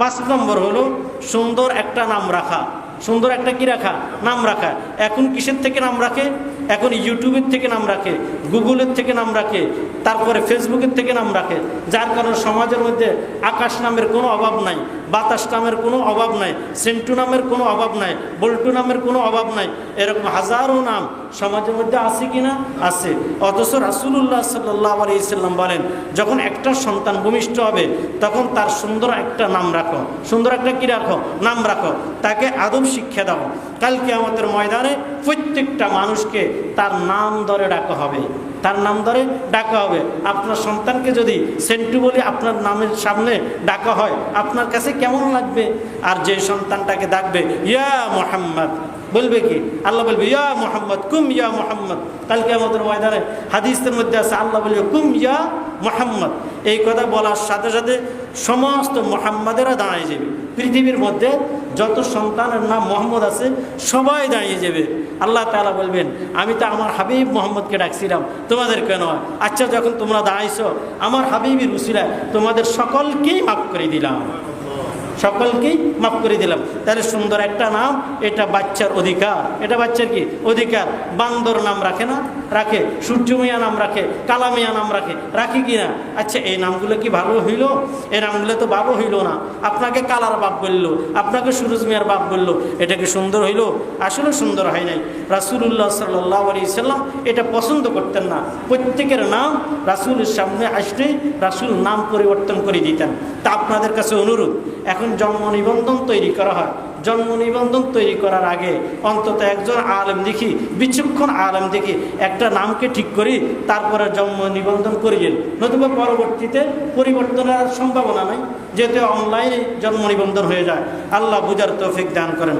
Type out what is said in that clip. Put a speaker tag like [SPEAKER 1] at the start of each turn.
[SPEAKER 1] পাঁচ নম্বর হলো সুন্দর একটা নাম রাখা। সুন্দর একটা কি রাখা? নাম রাখা। এখন কিসের থেকে নাম রাখে? এখন ইউটিউবের থেকে নাম রাখে, গুগলের থেকে নাম রাখে, তারপরে ফেসবুকের থেকে নাম রাখে। যার কারণে সমাজের মধ্যে আকাশ নামের কোনো অভাব নাই, বাতাস নামের কোনো অভাব নাই, সেন্টু নামের কোনো অভাব নাই, বল্টু নামের কোনো অভাব নাই। এরকম হাজারো নাম সমাজের মধ্যে আছে কি না আছে। অথচ রাসুল্লাহ সাল্লাহ আলাইসাল্লাম বলেন, যখন একটা সন্তান ভূমিষ্ঠ হবে, তখন তার সুন্দর একটা নাম রাখো। সুন্দর একটা কি রাখো? নাম রাখো। তাকে আদব শিক্ষা দাও। কালকে আমাদের ময়দানে প্রত্যেকটা মানুষকে তার নাম ধরে ডাকা হবে। তার নাম ধরে ডাকা হবে। আপনার সন্তানকে যদি সেন্টু বলে আপনার নামের সামনে ডাকা হয়, আপনার কাছে কেমন লাগবে? আর যে সন্তানটাকে ডাকবে, ইয়া মোহাম্মদ। বলবে কি? আল্লাহ বলবে, ইয়া মোহাম্মদ, কুম ইয়া মোহাম্মদ। কালকে আমাদের ময়দানে হাদিসের মধ্যে আছে, আল্লাহ বলবে, কুম ইয়া মোহাম্মদ। এই কথা বলার সাথে সাথে সমস্ত মোহাম্মদেরা দাঁড়িয়ে যাবে। পৃথিবীর মধ্যে যত সন্তানের নাম মোহাম্মদ আছে, সবাই দাঁড়িয়ে যাবে। আল্লাহ তালা বলবেন, আমি তো আমার হাবিব মোহাম্মদকে ডাকছিলাম, তোমাদের কেন? আচ্ছা যখন তোমরা দাঁড়াইছো, আমার হাবিবের উসিলায় তোমাদের সকলকেই মাফ করে দিলাম। সকলকেই মাফ করে দিলাম। তাহলে সুন্দর একটা নাম, এটা বাচ্চার অধিকার। এটা বাচ্চার কি? অধিকার। বান্দর নাম রাখে না। রাখে সূর্য সূর্যমিয়া নাম রাখে, কালামিয়া নাম রাখে। রাখি কি না? আচ্ছা এই নামগুলো কি ভালো হইল? এই নামগুলো তো ভালো হইল না। আপনাকে কালার বাপ বলল, আপনাকে সুরজ মিয়ার বাপ বলল, এটা কি সুন্দর হইল? আসলে সুন্দর হয় নাই। রাসুল্লাহ সাল্লাহ আলি সাল্লাম এটা পছন্দ করতেন না। প্রত্যেকের নাম রাসুলের সামনে আসলেই রাসুল নাম পরিবর্তন করে দিতেন। তা আপনাদের কাছে অনুরোধ, এখন জন্ম নিবন্ধন তৈরি করা হয়। জন্ম নিবন্ধন তৈরি করার আগে অন্তত একজন আলেম দেখি, বিচক্ষণ আলেম দেখি, একটা নামকে ঠিক করি, তারপরে জন্ম নিবন্ধন করিয়েন নতুবা পরবর্তীতে পরিবর্তনের সম্ভাবনা নাই, যেহেতু অনলাইনে জন্ম নিবন্ধন হয়ে যায়। আল্লাহ বুঝার তৌফিক দান করেন।